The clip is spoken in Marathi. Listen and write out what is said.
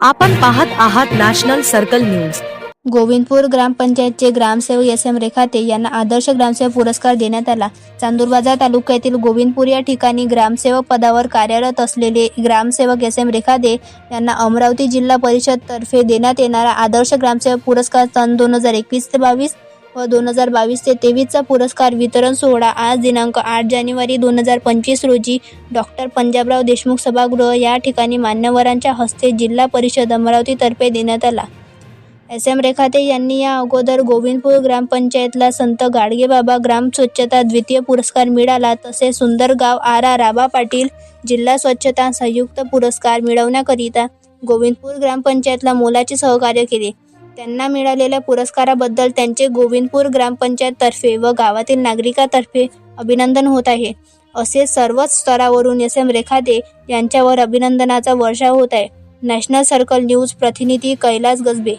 आपण पाहत आहात नॅशनल सर्कल न्यूज. गोविंदपूर ग्रामपंचायतचे ग्रामसेवक एस एम रेखाते यांना आदर्श ग्रामसेवक पुरस्कार देण्यात आला. चांदूरबाजार तालुक्यातील गोविंदपूर या ठिकाणी ग्रामसेवक पदावर कार्यरत असलेले ग्रामसेवक एस एम रेखाते यांना अमरावती जिल्हा परिषद तर्फे देण्यात येणारा आदर्श ग्रामसेवक पुरस्कार सन दोन हजार एकवीस ते बावीस व दोन हजार बावीस ते तेवीसचा पुरस्कार वितरण सोहळा आज दिनांक आठ जानेवारी दोन हजार पंचवीस रोजी डॉक्टर पंजाबराव देशमुख सभागृह या ठिकाणी मान्यवरांच्या हस्ते जिल्हा परिषद अमरावतीतर्फे देण्यात आला. एस एम रेखाते यांनी या अगोदर गोविंदपूर ग्रामपंचायतला संत गाडगेबाबा ग्राम स्वच्छता द्वितीय पुरस्कार मिळाला तसेच सुंदरगाव आर आरा राबा पाटील जिल्हा स्वच्छता संयुक्त पुरस्कार मिळवण्याकरिता गोविंदपूर ग्रामपंचायतला मोलाचे सहकार्य केले. त्यांना मिळालेल्या पुरस्काराबद्दल त्यांचे गोविंदपूर ग्रामपंचायततर्फे व गावातील नागरिकातर्फे अभिनंदन होत आहे. असे सर्वच स्तरावरून एस एम रेखादे यांच्यावर अभिनंदनाचा वर्षाव होत आहे. नॅशनल सर्कल न्यूज प्रतिनिधी कैलास गजबे